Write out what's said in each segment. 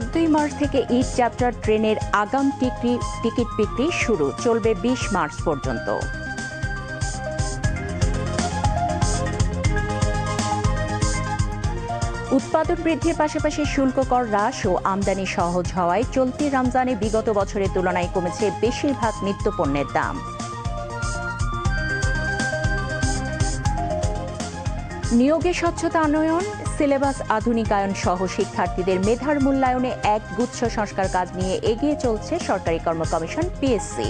চোদ্দই মার্চ থেকে ঈদ যাত্রা ট্রেনের আগাম টিকরি টিকিট বিক্রি শুরু। চলবে বিশ মার্চ পর্যন্ত। উৎপাদন বৃদ্ধির পাশাপাশি শুল্ক কর হ্রাস ও আমদানি সহজ হওয়ায় চলতি রমজানে বিগত বছরের তুলনায় কমেছে বেশিরভাগ নিত্যপণ্যের দাম। নিয়োগে স্বচ্ছতা আনয়ন সিলেবাস আধুনিকায়ন সহ শিক্ষার্থীদের মেধার মূল্যায়নে এক গুচ্ছ সংস্কার কাজ নিয়ে এগিয়ে চলছে সরকারি কর্ম কমিশন পিএসসি।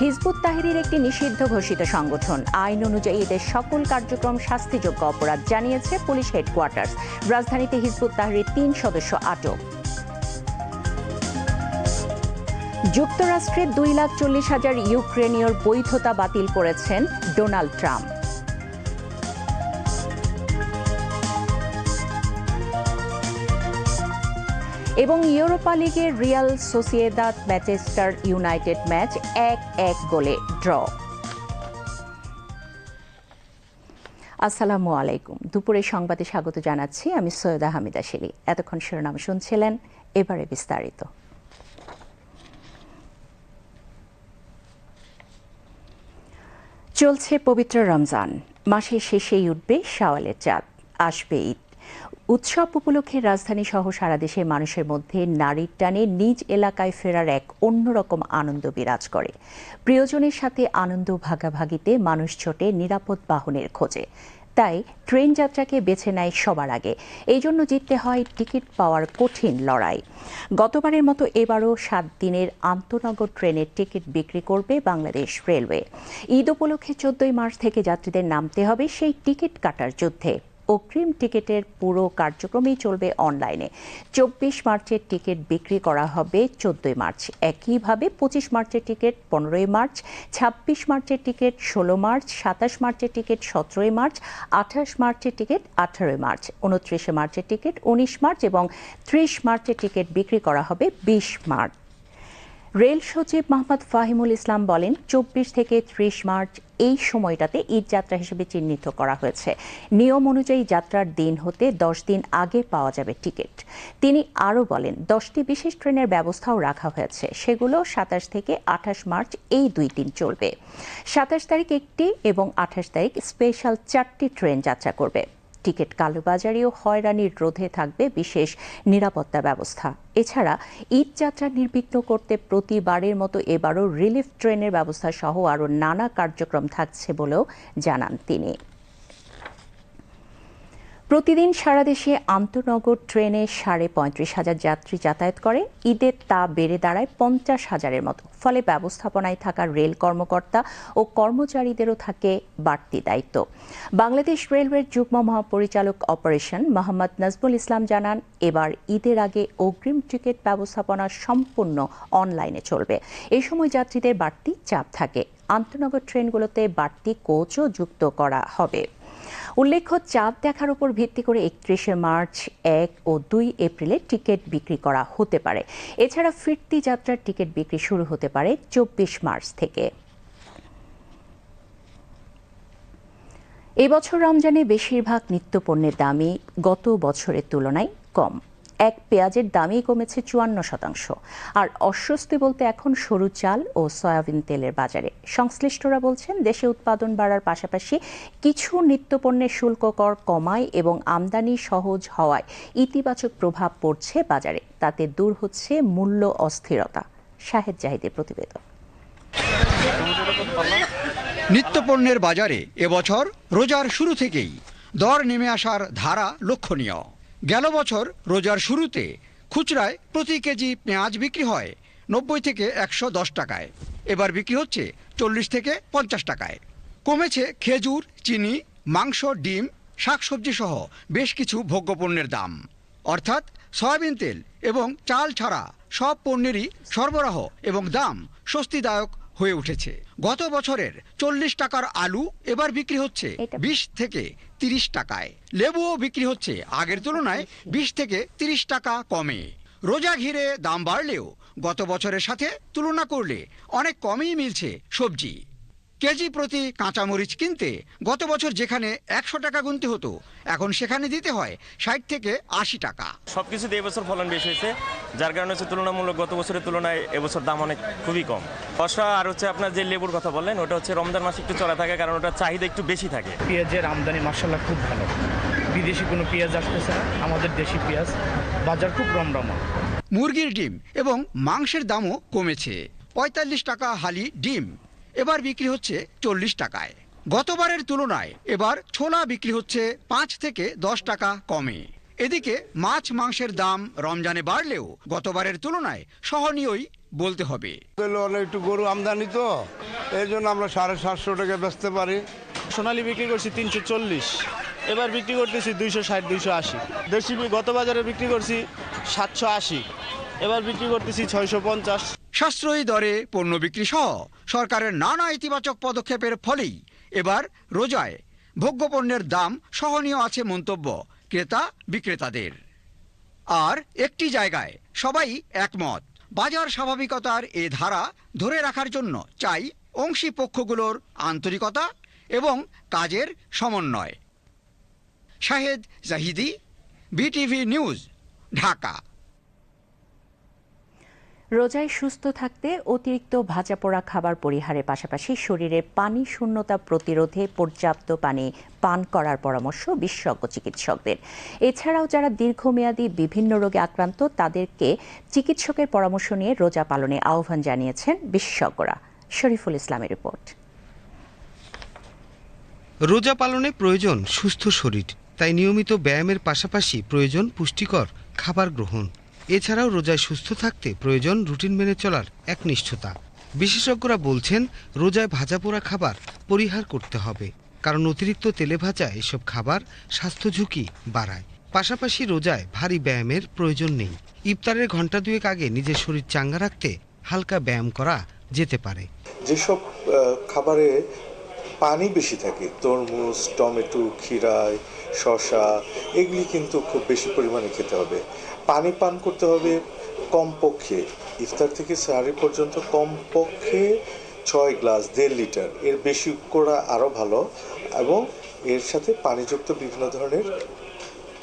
হিজবুত তাহিরির একটি নিষিদ্ধ ঘোষিত সংগঠন। আইন অনুযায়ী এদের সকল কার্যক্রম শাস্তিযোগ্য অপরাধ জানিয়েছে পুলিশ হেডকোয়ার্টার্স। রাজধানীতে হিজবুত তাহিরির তিন সদস্য আটক। যুক্তরাষ্ট্রের দুই লাখ চল্লিশ হাজার ইউক্রেনীয় বৈধতা বাতিল করেছেন ডোনাল্ড ট্রাম্প। এবং ইউরোপা লিগের Real Sociedad Manchester United match এক এক গোলে ড্র। আসসালামু আলাইকুম। দুপুরে সংবাদে স্বাগত জানাচ্ছি আমি সৈয়দা হামিদা শেলি। এতক্ষণ শিরোনাম শুনছিলেন, এবারে বিস্তারিত। চলছে পবিত্র রমজান। মাসের শেষেই উঠবে শাওয়ালের চাঁদ। আসবে ঈদ। উৎসব উপলক্ষে রাজধানী সহ সারা দেশের মানুষের মধ্যে নারীর টানে নিজ এলাকায় ফেরার এক অন্যরকম আনন্দ বিরাজ করে। প্রিয়জনের সাথে আনন্দ ভাগাভাগিতে মানুষ ছোটে নিরাপদ বাহনের খোঁজে। তাই ট্রেন যাত্রাকে বেছে নেয় সবার আগে। এই জন্য জিততে হয় টিকিট পাওয়ার কঠিন লড়াই। গতবারের মতো এবারও সাত দিনের আন্তনগর ট্রেনের টিকিট বিক্রি করবে বাংলাদেশ রেলওয়ে। ঈদ উপলক্ষে চোদ্দই মার্চ থেকে যাত্রীদের নামতে হবে সেই টিকিট কাটার যুদ্ধে। অগ্রিম টিকিটের পুরো কার্যক্রমই চলবে অনলাইনে। চব্বিশ মার্চের টিকিট বিক্রি করা হবে চোদ্দই মার্চ। একইভাবে পঁচিশ মার্চের টিকিট পনেরোই মার্চ, ছাব্বিশ মার্চের টিকিট ষোলো মার্চ, সাতাশ মার্চের টিকিট সতেরোই মার্চ, আঠাশ মার্চের টিকিট আঠারোই মার্চ। উনত্রিশে মার্চের টিকিট উনিশ মার্চ এবং ত্রিশ মার্চের টিকিট বিক্রি করা হবে বিশ মার্চ। রেল সচিব মোহাম্মদ ফাহিমুল ইসলাম বলেন, চব্বিশ থেকে ত্রিশ মার্চ এই সময়টাতে ঈদ যাত্রা হিসেবে চিহ্নিত করা হয়েছে। নিয়ম অনুযায়ী যাত্রার দিন হতে দশ দিন আগে পাওয়া যাবে টিকিট। তিনি আরও বলেন, দশটি বিশেষ ট্রেনের ব্যবস্থাও রাখা হয়েছে। সেগুলো সাতাশ থেকে আঠাশ মার্চ এই দুই দিন চলবে। সাতাশ তারিখ একটি এবং আঠাশ তারিখ স্পেশাল চারটি ট্রেন যাত্রা করবে। টিকিট কালোবাজারি ও হয়রানির রোধে থাকবে বিশেষ নিরাপত্তা ব্যবস্থা। এছাড়া ঈদ যাত্রা নির্বিঘ্ন করতে প্রতিবারের মতো এবারও রিলিফ ট্রেনের ব্যবস্থা সহ আরও নানা কার্যক্রম থাকছে বলেও জানান তিনি। প্রতিদিন সারা দেশে আন্তনগর ট্রেনে সাড়ে পঁয়ত্রিশ হাজার যাত্রী যাতায়াত করে। ঈদের তা বেড়ে দাঁড়ায় পঞ্চাশ হাজারের মতো। ফলে ব্যবস্থাপনায় থাকা রেল কর্মকর্তা ও কর্মচারীদেরও থাকে বাড়তি দায়িত্ব। বাংলাদেশ রেলওয়ের যুগ্ম মহাপরিচালক অপারেশন মোহাম্মদ নাজমুল ইসলাম জানান, এবার ঈদের আগে অগ্রিম টিকিট ব্যবস্থাপনা সম্পূর্ণ অনলাইনে চলবে। এ সময় যাত্রীদের বাড়তি চাপ থাকে। আন্তনগর ট্রেনগুলোতে বাড়তি কোচও যুক্ত করা হবে। উল্লেখ্য চাপ দেখার উপর ভিত্তি করে একত্রিশে মার্চ এক ও দুই এপ্রিলে টিকিট বিক্রি করা হতে পারে। এছাড়া ফিরতি যাত্রার টিকিট বিক্রি শুরু হতে পারে চব্বিশ মার্চ থেকে। এবছর রমজানে বেশিরভাগ নিত্যপণ্যের দামই গত বছরের তুলনায় কম। এক পেঁয়াজের দামই কমেছে চুয়ান্ন শতাংশ। আর অস্বস্তি বলতে এখন সরু চাল ও সয়াবিন তেলের বাজারে। সংশ্লিষ্টরা বলছেন, দেশে উৎপাদন বাড়ার পাশাপাশি কিছু নিত্যপণ্যের শুল্ক কর কমায় এবং আমদানি সহজ হওয়ায় ইতিবাচক প্রভাব পড়ছে বাজারে। তাতে দূর হচ্ছে মূল্য অস্থিরতা। শাহেদ জাহিদের প্রতিবেদন। নিত্যপণ্যের বাজারে এবছর রোজার শুরু থেকেই দর নেমে আসার ধারা লক্ষণীয়। গেল বছর রোজার শুরুতে খুচরায় প্রতি কেজি পেঁয়াজ বিক্রি হয় নব্বই থেকে একশো দশ টাকায়। এবার বিক্রি হচ্ছে চল্লিশ থেকে পঞ্চাশ টাকায়। কমেছে খেজুর, চিনি, মাংস, ডিম, শাকসবজি সহ বেশ কিছু ভোগ্যপণ্যের দাম। অর্থাৎ সয়াবিন তেল এবং চাল ছাড়া সব পণ্যেরই সরবরাহ এবং দাম স্বস্তিদায়ক হয়ে উঠেছে। গত বছরের চল্লিশ টাকার আলু এবার বিক্রি হচ্ছে এটা- বিশ থেকে তিরিশ টাকায়। লেবুও বিক্রি হচ্ছে আগের তুলনায় বিশ থেকে তিরিশ টাকা কমে। রোজা ঘিরে দাম বাড়লেও গত বছরের সাথে তুলনা করলে অনেক কমই মিলছে সবজি। কেজি প্রতি কাঁচামরিচ কিনতে গত বছর যেখানে একশো টাকা গুনতে হতো এখন সেখানে দিতে হয় ষাট থেকে আশি টাকা। সব কিছুতে এবছর ফলন বেশি হয়েছে যার কারণে হচ্ছে তুলনামূলক গত বছরের তুলনায় এবছর দাম অনেক খুবই কম। বর্ষা আর হচ্ছে আপনার যে লেবুর কথা বললেন ওটা হচ্ছে রমজান মাসে একটু চলা থাকে কারণ ওটার চাহিদা একটু বেশি থাকে। পেঁয়াজের আমদানি মার্শাল্লাহ খুব ভালো। বিদেশি কোনো পেঁয়াজ আসতেছে না আমাদের দেশি পেঁয়াজ বাজার খুব রমরমা। মুরগির ডিম এবং মাংসের দামও কমেছে। পঁয়তাল্লিশ টাকা হালি ডিম। এবার বিক্রি হচ্ছে চল্লিশ টাকায়। গতবারের তুলনায় এবার ছোলা বিক্রি হচ্ছে পাঁচ থেকে দশ টাকা কমে। এদিকে মাছ মাংসের দাম রমজানে বাড়লেও গতবারের তুলনায় সহনীয়ই বলতে হবে। একটু গরু আমদানি তো এই জন্য আমরা সাড়ে সাতশো টাকা বেচতে পারি। সোনালি বিক্রি করছি তিনশো চল্লিশ এবার বিক্রি করতেছি দুইশো ষাট দুইশো আশি। দেশি গত বাজারে বিক্রি করছি সাতশো আশি এবার বিক্রি করতেছি ছয়শো পঞ্চাশ। সাশ্রয়ী দরে পণ্য বিক্রি সহ সরকারের নানা ইতিবাচক পদক্ষেপের ফলেই এবার রোজায় ভোগ্যপণ্যের দাম সহনীয় আছে মন্তব্য ক্রেতা বিক্রেতাদের। আর একটি জায়গায় সবাই একমত, বাজার স্বাভাবিকতার এ ধারা ধরে রাখার জন্য চাই অংশী পক্ষগুলোর আন্তরিকতা এবং কাজের সমন্বয়। Shahed Zahidi, BTV news, Dhaka. রোজায় সুস্থ থাকতে অতিরিক্ত ভাজা পোড়া খাবার পরিহারের পাশাপাশি শরীরে পানি শূন্যতা প্রতিরোধে পর্যাপ্ত পানি পান করার পরামর্শ বিশেষজ্ঞ চিকিৎসকদের। এছাড়াও যারা দীর্ঘমেয়াদী বিভিন্ন রোগে আক্রান্ত, তাদেরকে চিকিৎসকের পরামর্শ নিয়ে রোজা পালনে আহ্বান জানিয়েছেন বিশেষজ্ঞরা। শরীফুল ইসলামের রিপোর্ট। রোজা পালনে প্রয়োজন সুস্থ শরীর, তাই নিয়মিত ব্যায়ামের পাশাপাশি প্রয়োজন পুষ্টিকর খাবার গ্রহণ। এছাড়াও রোজায় সুস্থ থাকতে প্রয়োজন রুটিন মেনে চলার একনিষ্ঠতা বিশেষজ্ঞরা বলছেন, রোজায় ভাজা পোড়া খাবার পরিহার করতে হবে, কারণ অতিরিক্ত তেলে ভাজা এসব খাবার স্বাস্থ্য ঝুঁকি বাড়ায়। পাশাপাশি রোজায় ভারী ব্যায়ামের প্রয়োজন নেই। ইফতারের ঘণ্টা দুয়েক আগে নিজের শরীর চাঙ্গা রাখতে হালকা ব্যায়াম করা যেতে পারে। যেসব খাবারে পানি বেশি থাকে, তরমুজ, টমেটো, ক্ষীরায়, শসা, এগুলি কিন্তু খুব বেশি পরিমাণে খেতে হবে। পানি পান করতে হবে কমপক্ষে। ইফতার থেকে সাহারি পর্যন্ত কমপক্ষে ছয় গ্লাস, দেড় লিটার। এর বেশি করা আরও ভালো এবং এর সাথে পানিযুক্ত বিভিন্ন ধরনের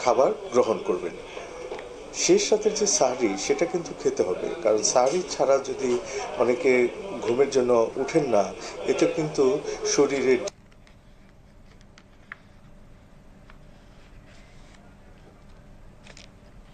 খাবার গ্রহণ করবেন। শেষ রাতের যে সাহারি সেটা কিন্তু খেতে হবে। কারণ সাহারি ছাড়া যদি অনেকে ঘুমের জন্য উঠেন না, এতে কিন্তু শরীরে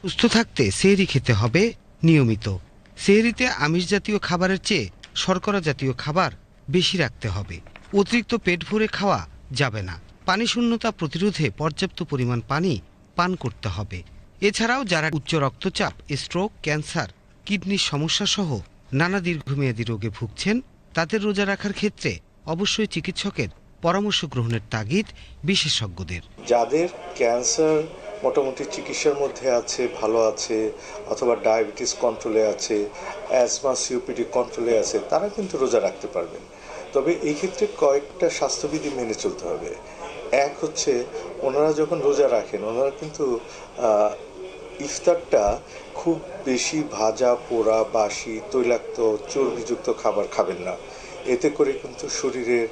সুস্থ থাকতে সেহরি খেতে হবে নিয়মিত। সেহরিতে আমিষ জাতীয় খাবারের চেয়ে শর্করা জাতীয় খাবার বেশি রাখতে হবে। অতিরিক্ত পেট ভরে খাওয়া যাবে না। পানি শূন্যতা প্রতিরোধে পর্যাপ্ত পরিমাণ পানি পান করতে হবে। এছাড়াও যারা উচ্চ রক্তচাপ, স্ট্রোক, ক্যান্সার, কিডনির সমস্যা সহ নানা দীর্ঘমেয়াদী রোগে ভুগছেন, তাদের রোজা রাখার ক্ষেত্রে অবশ্যই চিকিৎসকের পরামর্শ গ্রহণের তাগিদ বিশেষজ্ঞদের। যাদের ক্যান্সার মোটামুটি চিকিৎসার মধ্যে আছে, ভালো আছে, অথবা ডায়াবেটিস কন্ট্রোলে আছে অ্যাজমা সিওপিডি কন্ট্রোলে আছে, তারা কিন্তু রোজা রাখতে পারবেন। তবে এই ক্ষেত্রে কয়েকটা স্বাস্থ্যবিধি মেনে চলতে হবে। এক হচ্ছে, ওনারা যখন রোজা রাখেন, ওনারা কিন্তু ইফতারটা খুব বেশি ভাজা, পোড়া, বাসি, তৈলাক্ত, চর্বিযুক্ত খাবার খাবেন না। এতে করে কিন্তু শরীরের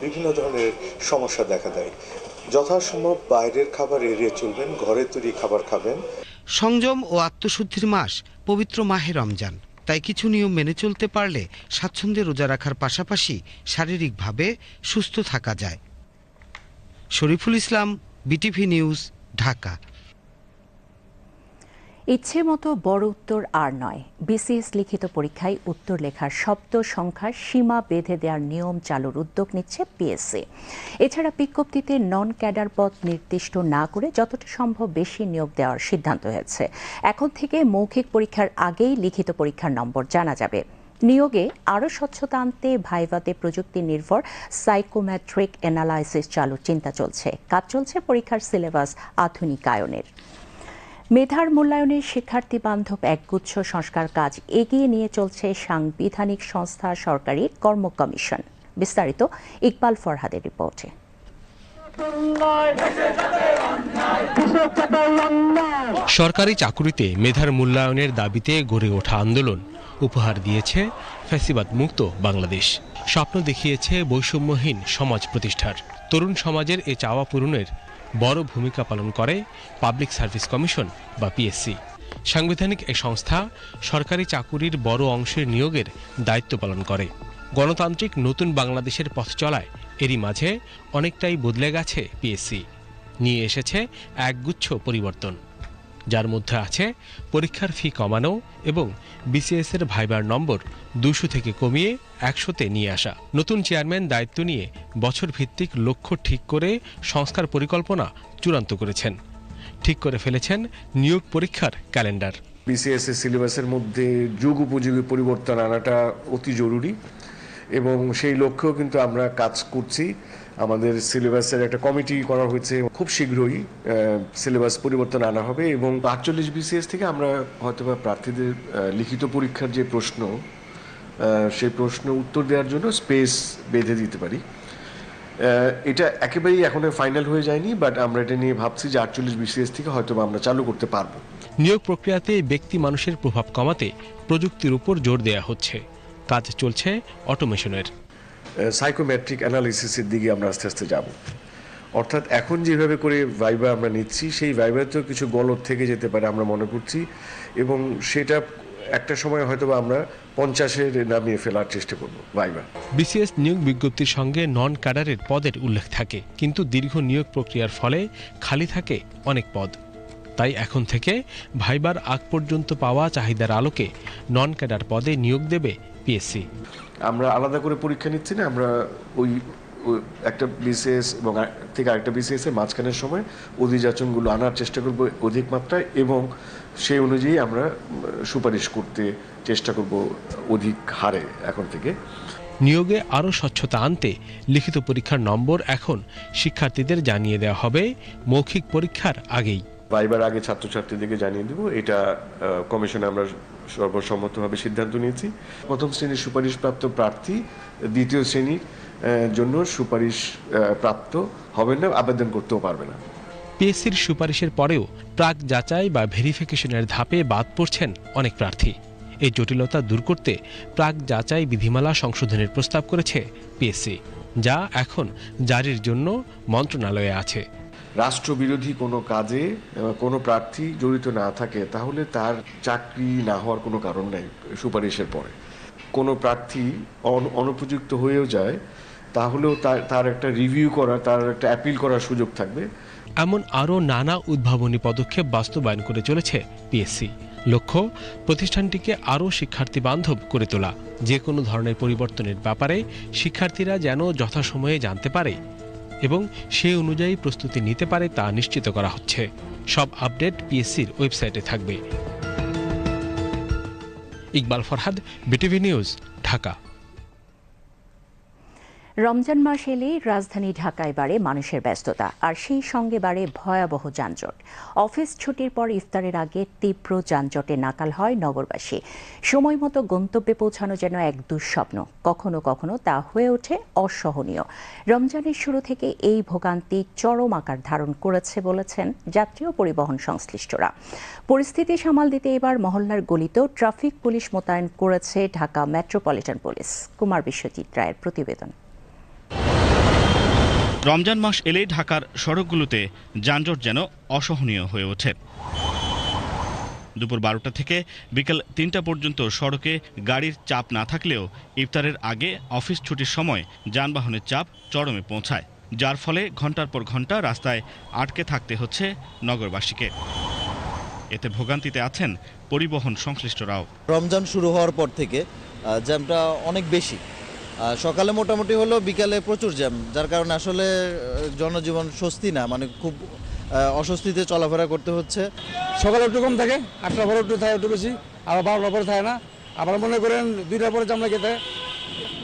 বিভিন্ন ধরনের সমস্যা দেখা দেয়। যথাসম্ভব বাইরের খাবার এড়িয়ে চলবেন, ঘরে তৈরি খাবার খাবেন। সংযম ও আত্মশুদ্ধির মাস পবিত্র মাহে রমজান। তাই কিছু নিয়ম মেনে চলতে পারলে স্বাচ্ছন্দ্যে রোজা রাখার পাশাপাশি শারীরিকভাবে সুস্থ থাকা যায়। Shariful Islam, BTV news, Dhaka. ইচ্ছে মতো বড় উত্তর আর নয়। বিসিএস লিখিত পরীক্ষায় উত্তর লেখার শব্দ সংখ্যার সীমা বেঁধে দেওয়ার নিয়ম চালুর উদ্যোগ নিচ্ছে পিএসসি। এছাড়া বিজ্ঞপ্তিতে নন ক্যাডার পদ নির্দিষ্ট না করে যতটা সম্ভব বেশি নিয়োগ দেওয়ার সিদ্ধান্ত হয়েছে। এখন থেকে মৌখিক পরীক্ষার আগেই লিখিত পরীক্ষার নম্বর জানা যাবে। নিয়োগে আরও স্বচ্ছতা আনতে ভাইভাতে প্রযুক্তি নির্ভর সাইকোমেট্রিক অ্যানালাইসিস চালুর চিন্তা চলছে। কাজ চলছে পরীক্ষার সিলেবাস আধুনিকায়নের। মেধার মূল্যায়নে শিক্ষার্থী বান্ধব একগুচ্ছ সংস্কার কাজ এগিয়ে নিয়ে চলছে সাংবিধানিক সংস্থা সরকারি কর্ম কমিশন। বিস্তারিত ইকবাল ফরহাদের রিপোর্টে। সরকারি চাকুরিতে মেধার মূল্যায়নের দাবিতে গড়ে ওঠা আন্দোলন। উপহার দিয়েছে ফ্যাসিবাদ মুক্ত বাংলাদেশ। স্বপ্ন দেখিয়েছে বৈষম্যহীন সমাজ প্রতিষ্ঠার। তরুণ সমাজের এ চাওয়া পূরণের বড় ভূমিকা পালন করে পাবলিক সার্ভিস কমিশন বা পিএসসি। সাংবিধানিক এই সংস্থা সরকারি চাকুরির বড় অংশের নিয়োগের দায়িত্ব পালন করে। গণতান্ত্রিক নতুন বাংলাদেশের পথ চলায় এরই মাঝে অনেকটাই বদলে গেছে পিএসসি। নিয়ে এসেছে একগুচ্ছ পরিবর্তন। যার মধ্যে আছে পরীক্ষার ফি কমানো এবং বিসিএস এর ভাইবার নম্বর দুশো থেকে কমিয়ে একশোতে নিয়ে আসা। নতুন চেয়ারম্যান দায়িত্ব নিয়ে বছর ভিত্তিক লক্ষ্য ঠিক করে সংস্কার পরিকল্পনা চূড়ান্ত করেছেন। ঠিক করে ফেলেছেন নিয়োগ পরীক্ষার ক্যালেন্ডার। বিসিএস এর সিলেবাসের মধ্যে যুগ উপযোগী পরিবর্তন আনাটা অতি জরুরি এবং সেই লক্ষ্যেও কিন্তু আমরা কাজ করছি। আমাদের সিলেবাসের একটা কমিটি করা হয়েছে। খুব শীঘ্রই সিলেবাস পরিবর্তন আনা হবে এবং আটচল্লিশ বিসিএস থেকে আমরা হয়তোবা প্রার্থীদের লিখিত পরীক্ষার যে প্রশ্ন সেই প্রশ্ন উত্তর দেওয়ার জন্য স্পেস বেঁধে দিতে পারি। এটা একেবারেই এখনও ফাইনাল হয়ে যায়নি বাট আমরা এটা নিয়ে ভাবছি যে আটচল্লিশ বিসিএস থেকে হয়তো আমরা চালু করতে পারব। নিয়োগ প্রক্রিয়াতে ব্যক্তি মানুষের প্রভাব কমাতে প্রযুক্তির উপর জোর দেয়া হচ্ছে। কাজ চলছে অটোমেশনের সাইকোমেট্রিক অ্যানালিসিসের দিকে আমরা আস্তে আস্তে যাব। অর্থাৎ এখন যেভাবে করে ভাইবা আমরা নিচ্ছি, সেই ভাইবাতেও কিছু গলত থেকে যেতে পারে আমরা মনে করছি এবং সেটা একটা সময় হয়তো আমরা পঞ্চাশের নামিয়ে ফেলার চেষ্টা করব ভাইবা বিসিএস নিয়োগ বিজ্ঞপ্তির সঙ্গে নন ক্যাডারের পদের উল্লেখ থাকে, কিন্তু দীর্ঘ নিয়োগ প্রক্রিয়ার ফলে খালি থাকে অনেক পদ। তাই এখন থেকে ভাইবার আগ পর্যন্ত পাওয়া চাহিদার আলোকে নন ক্যাডার পদে নিয়োগ দেবে পিএসসি আমরা আলাদা করে পরীক্ষা নিচ্ছি না আমরা ওই একটা বিসিএস এবং থেকে আরেকটা বিসিএস এর মাঝখানের সময় অধিযাচনগুলো আনার চেষ্টা করব অধিক মাত্রায় এবং সেই অনুযায়ী আমরা সুপারিশ করতে চেষ্টা করব অধিক হারে এখন থেকে। নিয়োগে আরও স্বচ্ছতা আনতে লিখিত পরীক্ষার নম্বর এখন শিক্ষার্থীদের জানিয়ে দেওয়া হবে মৌখিক পরীক্ষার আগেই। ভাইবার আগে ছাত্রছাত্রীদেরকে জানিয়ে দেবো। এটা কমিশনে আমরা সর্বসম্মতভাবে সিদ্ধান্ত নিয়েছি। প্রথম শ্রেণির সুপারিশপ্রাপ্ত প্রার্থী দ্বিতীয় শ্রেণির জন্য সুপারিশ প্রাপ্ত হবেন না, আবেদন করতেও পারবে না। পিএসসির সুপারিশের পরেও প্রাক যাচাই বা ভেরিফিকেশনের ধাপে বাদ পড়ছেন অনেক প্রার্থী। এই জটিলতা দূর করতে প্রাক যাচাই বিধিমালা সংশোধনের প্রস্তাব করেছে পিএসসি, যা এখন জারির জন্য মন্ত্রণালয়ে আছে। রাষ্ট্রবিরোধী কোনো কাজে কোনো প্রার্থী জড়িত না থাকে, তাহলে তার চাকরি না হওয়ার কোনো কারণ নাই সুপারিশের পরে। কোনো প্রার্থী অন- অনুপযুক্ত হয়েও যায়, তাহলেও তার তার একটা রিভিউ করার, তার একটা অ্যাপিল করার সুযোগ থাকবে। এমন আরও নানা উদ্ভাবনী পদক্ষেপ বাস্তবায়ন করে চলেছে পিএসসি। লক্ষ্য, প্রতিষ্ঠানটিকে আরও শিক্ষার্থী বান্ধব করে তোলা। যে কোনো ধরনের পরিবর্তনের ব্যাপারে শিক্ষার্থীরা যেন যথাসময়ে জানতে পারে এবং সে অনুযায়ী প্রস্তুতি নিতে পারে তা নিশ্চিত করা হচ্ছে। সব আপডেট পিএসসির ওয়েবসাইটে থাকবে। Iqbal Farhad, BTV news, Dhaka. Ramzan মাস এলেই রাজধানী ঢাকায় বাড়ে মানুষের ব্যস্ততা, আর সেই সঙ্গে বাড়ে ভয়াবহ যানজট। অফিস ছুটির পর ইফতারের আগে তীব্র যানজটে নাকাল হয় নগরবাসী। সময় মতো গন্তব্যে পৌঁছানো যেন এক দুঃস্বপ্ন। কখনো কখনো তা হয়ে ওঠে অসহনীয়। রমজানের শুরু থেকে এই ভোগান্তি চরম আকার ধারণ করেছে বলেছেন যাত্রী ও পরিবহন সংশ্লিষ্টরা। পরিস্থিতি সামাল দিতে এবার মহল্লার গলিতেও ট্রাফিক পুলিশ মোতায়েন করেছে ঢাকা মেট্রোপলিটন পুলিশ। কুমার বিশ্বজিৎ রায়ের প্রতিবেদন। রমজান মাস এলেই ঢাকার সড়কগুলোতে যানজট যেন অসহনীয় হয়ে ওঠে। দুপুর বারোটা থেকে বিকেল তিনটা পর্যন্ত সড়কে গাড়ির চাপ না থাকলেও ইফতারের আগে অফিস ছুটির সময় যানবাহনের চাপ চরমে পৌঁছায়, যার ফলে ঘণ্টার পর ঘণ্টা রাস্তায় আটকে থাকতে হচ্ছে নগরবাসীকে। এতে ভোগান্তিতে আছেন পরিবহন সংশ্লিষ্টরাও। রমজান শুরু হওয়ার পর থেকে জ্যামটা অনেক বেশি। সকালে মোটামুটি হলো বিকালে প্রচুর জ্যাম, যার কারণে আসলে জনজীবন স্বস্তি না মানে খুব অস্বস্তিতে চলাফেরা করতে হচ্ছে। সকালে একটু কম থাকে আটটা পরে একটু থাকে, একটু বেশি, আবার বারোটা পরে থাকে না। আবার মনে করেন দুইটার পরে জামলা খেতে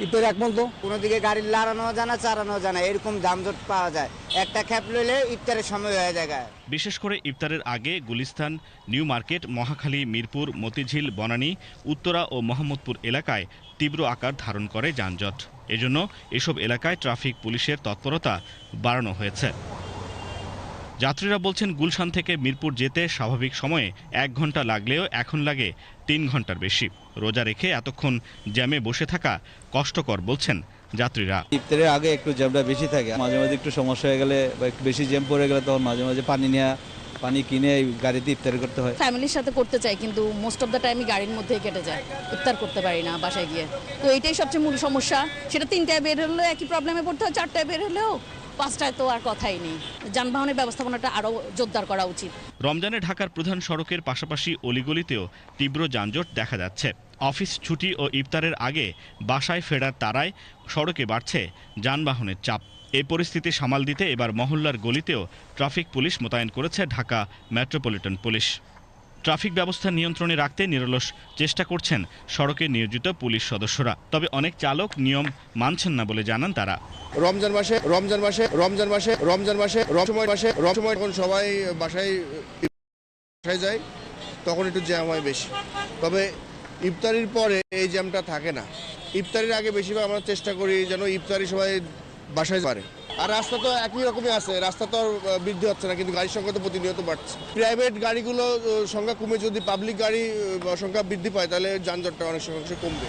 ইত্যাদি এক মতো কোনো দিকে গাড়ির লাড়ানো জানা চালানো জানা এরকম যানজট পাওয়া যায়। একটা খ্যাপ লইলে ইফতারের সময় হয়ে যায় বিশেষ করে ইফতারের আগে গুলিস্তান নিউ মার্কেট মহাখালী মিরপুর মতিঝিল বনানী উত্তরা ও মোহাম্মদপুর এলাকায় তীব্র আকার ধারণ করে যানজট। এজন্য এসব এলাকায় ট্রাফিক পুলিশের তৎপরতা বাড়ানো হয়েছে। যাত্রীরা বলছেন গুলশান থেকে মিরপুর যেতে স্বাভাবিক সময়ে এক ঘণ্টা লাগলেও এখন লাগে তিন ঘণ্টার বেশি। রোজা রেখে এতক্ষণ জ্যামে বসে থাকা কষ্টকর বলছেন যাত্রীরা। ইফতারের আগে একটু জ্যামটা বেশি থাকে মাঝে মাঝে একটু সমস্যা হয়ে গেলে বা একটু বেশি জ্যাম পড়ে গেলে তখন মাঝে মাঝে পানি নেওয়া পানি কিনে গাড়িতে ইফতার করতে হয়। ফ্যামিলির সাথে করতে চাই কিন্তু মোস্ট অফ দ্য টাইমই গাড়ির মধ্যেই কেটে যায় ইফতার করতে পারি না বাসায় গিয়ে। তো এটাই সবচেয়ে মূল সমস্যা। সেটা তিনটায় বের হলেও একই প্রবলেমে পড়তে হয় চারটায় বের হলেও পাঁচটায় তো আর কথাই নেই। যানবাহনের ব্যবস্থাপনাটা আরও জোরদার করা উচিত। রমজানে ঢাকার প্রধান সড়কের পাশাপাশি অলিগলিতেও তীব্র যানজট দেখা যাচ্ছে। অফিস ছুটি ও ইফতারের আগে বাসায় ফেরার তারায় সড়কে বাড়ছে যানবাহনের চাপ। এই পরিস্থিতি সামাল দিতে এবার মহল্লার গলিতেও ট্রাফিক পুলিশ মোতায়েন করেছে ঢাকা মেট্রোপলিটন পুলিশ। ট্রাফিক ব্যবস্থা নিয়ন্ত্রণে রাখতে নিরলস চেষ্টা করছেন সড়কে নিয়োজিত পুলিশ সদস্যরা। তবে অনেক চালক নিয়ম মানছেন না বলে জানান তারা। রমজান মাসে রমজান মাসে রমজান মাসে রমজান মাসে রমসময় মাসে রমসময় যখন সবাই বাসায় বাসায় যায়, তখন একটু জ্যাম হয় বেশি। তবে ইফতারির পরে এই জ্যামটা থাকে না। ইফতারির আগে বেশিরভাগ আমরা চেষ্টা করি যেন ইফতারি সবাই বাসায় পারে। আর রাস্তা তো একই রকমই আছে। রাস্তা তো আর বৃদ্ধি হচ্ছে না, কিন্তু গাড়ির সংখ্যা তো প্রতিনিয়ত বাড়ছে। প্রাইভেট গাড়িগুলো সংখ্যা কমে, যদি পাবলিক গাড়ি সংখ্যা বৃদ্ধি পায়, তাহলে যানজটটা অনেক সংখ্যা কমবে।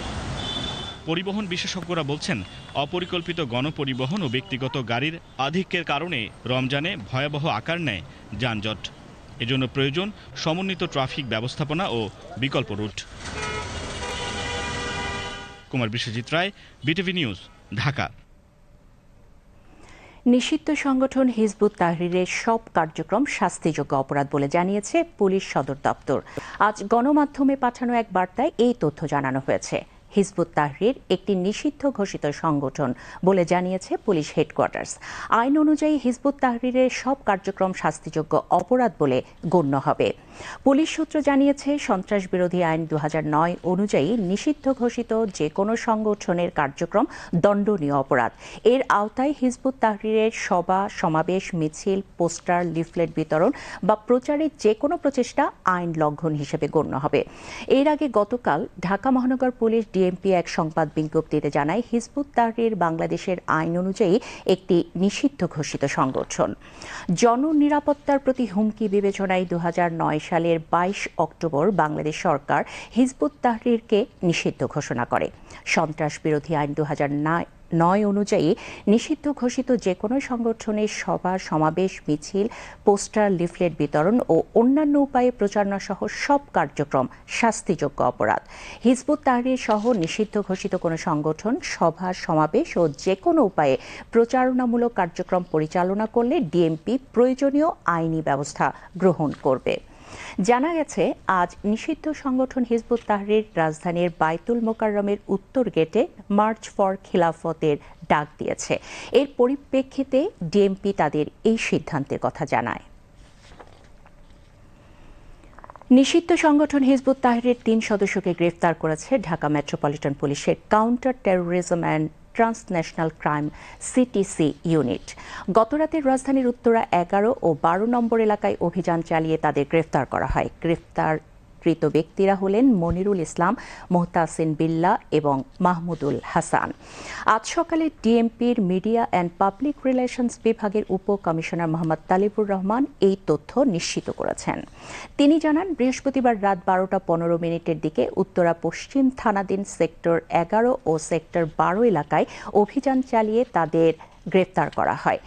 পরিবহন বিশেষজ্ঞরা বলছেন, অপরিকল্পিত গণপরিবহন ও ব্যক্তিগত গাড়ির আধিক্যের কারণে রমজানে ভয়াবহ আকার নেয় যানজট। এজন্য প্রয়োজন সমন্বিত ট্রাফিক ব্যবস্থাপনা ও বিকল্প route. Kumar Biswajit Roy, BTV news, Dhaka. নিষিদ্ধ সংগঠন হিজবুত তাহরিরের সব কার্যক্রম শাস্তিযোগ্য অপরাধ বলে জানিয়েছে পুলিশ সদর দপ্তর। আজ গণমাধ্যমে পাঠানো এক বার্তায় এই তথ্য জানানো হয়েছে। হিজবুত তাহরির একটি নিষিদ্ধ ঘোষিত সংগঠন বলে জানিয়েছে পুলিশ হেডকোয়ার্টার্স। আইন অনুযায়ী হিজবুত তাহরিরের সব কার্যক্রম শাস্তিযোগ্য অপরাধ বলে গণ্য হবে। পুলিশ সূত্র জানিয়েছে, সন্ত্রাস বিরোধী আইন দু হাজার নয় অনুযায়ী নিষিদ্ধ ঘোষিত যে কোনো সংগঠনের কার্যক্রম দণ্ডনীয় অপরাধ। এর আওতায় হিজবুত তাহরিরের সভা, সমাবেশ, মিছিল, পোস্টার, লিফলেট বিতরণ বা প্রচারের যে কোনো প্রচেষ্টা আইন লঙ্ঘন হিসেবে গণ্য হবে। এর আগে গতকাল ঢাকা মহানগর পুলিশ ডিএমপি এক সংবাদ বিজ্ঞপ্তিতে জানায়, হিজবুত তাহরির বাংলাদেশের আইন অনুযায়ী একটি নিষিদ্ধ ঘোষিত সংগঠন। জননিরাপত্তার প্রতি হুমকি বিবেচনায় দু হাজার নয় সালের বাইশ অক্টোবর বাংলাদেশ সরকার হিজবুত তাহরিরকে নিষিদ্ধ ঘোষণা করে। সন্ত্রাস বিরোধী আইন দুহাজার নয় নয় অনুযায়ী নিষিদ্ধ ঘোষিত যে কোনো সংগঠনের সভা, সমাবেশ, মিছিল, পোস্টার, লিফলেট বিতরণ ও অন্যান্য উপায়ে প্রচারণা সহ সব কার্যক্রম শাস্তিযোগ্য অপরাধ। হিজবুত তাহরির সহ নিষিদ্ধ ঘোষিত কোনো সংগঠন, সভা, সমাবেশ ও যে কোনো উপায়ে প্রচারণামূলক কার্যক্রম পরিচালনা করলে ডিএমপি প্রয়োজনীয় আইনি ব্যবস্থা গ্রহণ করবে। জানা গেছে, আজ নিষিদ্ধ সংগঠন হিজবুত তাহরির রাজধানীর বাইতুল মোকাররমের উত্তর গেটে মার্চ ফর খিলাফতের ডাক দিয়েছে। এর পরিপ্রেক্ষিতে ডিএমপি তাদের এই সিদ্ধান্তের কথা জানায়। নিষিদ্ধ সংগঠন হিজবুত তাহরির তিন সদস্যকে গ্রেফতার করেছে ঢাকা মেট্রোপলিটন পুলিশের counter terrorism and transnational crime, CTC unit. গতরাতে রাজধানীর উত্তরা এগারো ও বারো নম্বর এলাকায় অভিযান চালিয়ে তাদের গ্রেফতার করা হয়। গ্রেফতার কৃত ব্যক্তিরা হলেন মনিরুল ইসলাম, মোহতাসিন বিল্লা এবং মাহমুদুল হাসান। আজ সকালে ডিএমপির মিডিয়া অ্যান্ড পাবলিক রিলেশনস বিভাগের উপ কমিশনার মোহাম্মদ তালিবুর রহমান এই তথ্য নিশ্চিত করেছেন। তিনি জানান, বৃহস্পতিবার রাত বারোটা পনেরো মিনিটের দিকে উত্তরা পশ্চিম থানাধীন সেক্টর এগারো ও সেক্টর বারো এলাকায় অভিযান চালিয়ে তাদের গ্রেফতার করা হয়।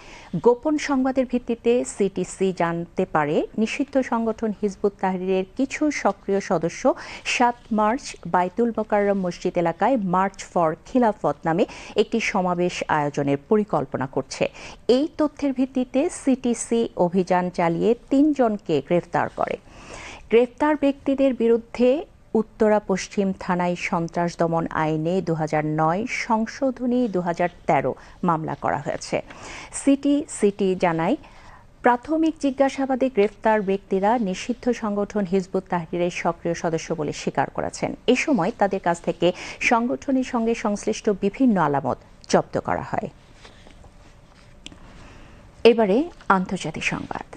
গোপন সংবাদের ভিত্তিতে সিটিসি জানতে পারে নিষিদ্ধ সংগঠন হিজবুত তাহরিরের কিছু সক্রিয় সদস্য সাত মার্চ বাইতুল মোকাররম মসজিদ এলাকায় মার্চ ফর খিলাফত নামে একটি সমাবেশ আয়োজনের পরিকল্পনা করছে। এই তথ্যের ভিত্তিতে সিটিসি অভিযান চালিয়ে তিনজনকে গ্রেফতার করে। গ্রেফতার ব্যক্তিদের বিরুদ্ধে উত্তরা পশ্চিম থানায় সন্ত্রাস দমন আইনে দু নয়, সংশোধনী দু তেরো মামলা করা হয়েছে। সিটি সিটি জানায়, প্রাথমিক জিজ্ঞাসাবাদে গ্রেফতার ব্যক্তিরা নিষিদ্ধ সংগঠন হিজবুত তাহরিরের সক্রিয় সদস্য বলে স্বীকার করেছেন। এ সময় তাদের কাছ থেকে সংগঠনের সঙ্গে সংশ্লিষ্ট বিভিন্ন আলামত জব্দ করা হয়। এবারে আন্তর্জাতিক সংবাদ।